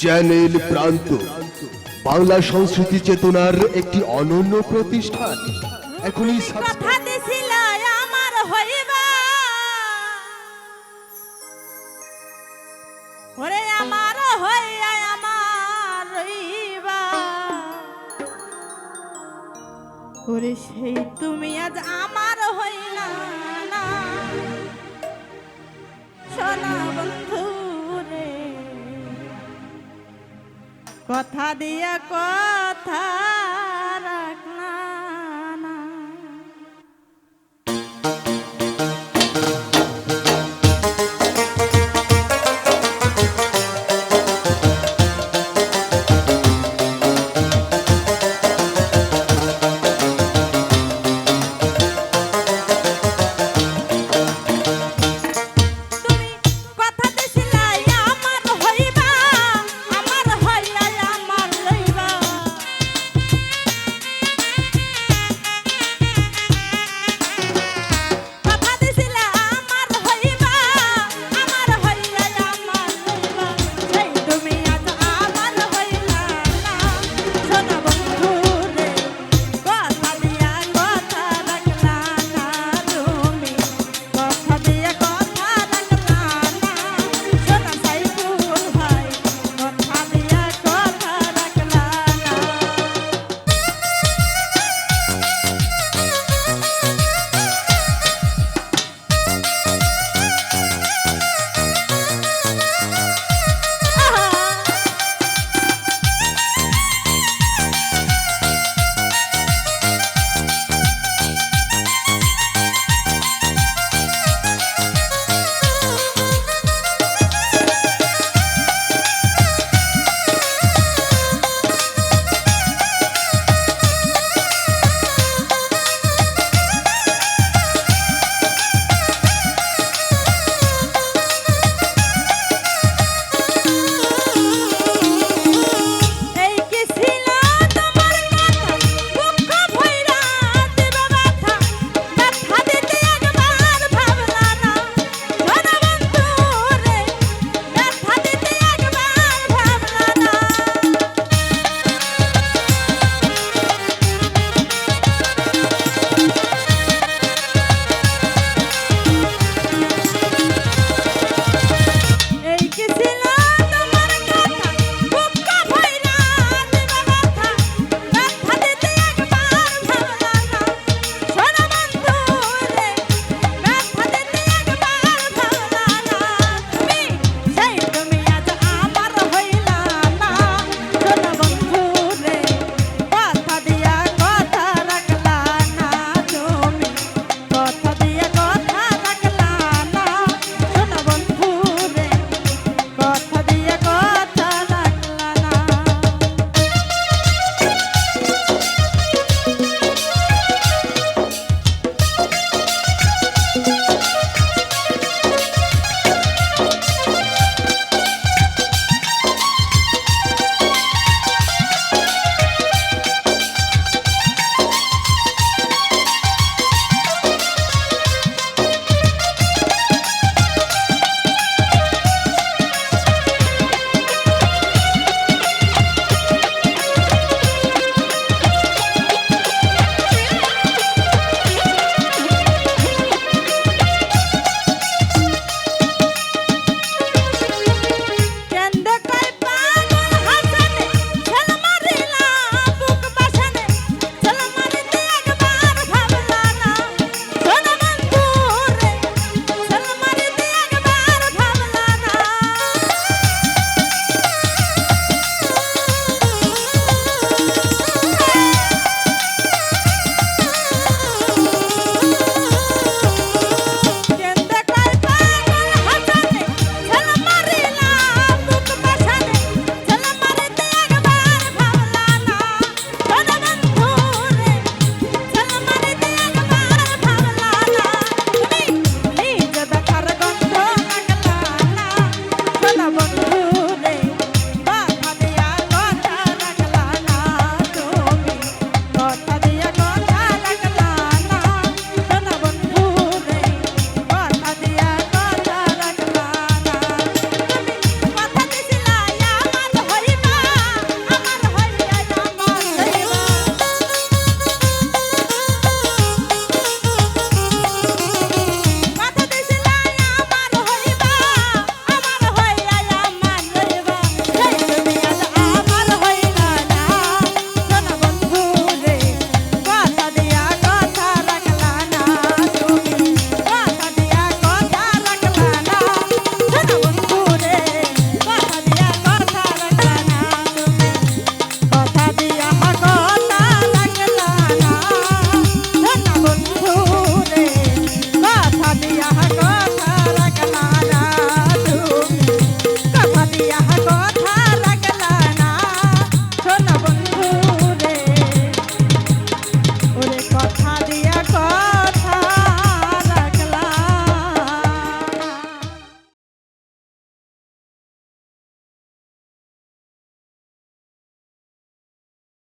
Channel প্রান্ত। বাংলা সংস্কৃতি চেতনার একটি অনন্য প্রতিষ্ঠান। এখনই আমার সেই তুমি আজ আমার হইলা না। সোনা কথা দিয়া কথা।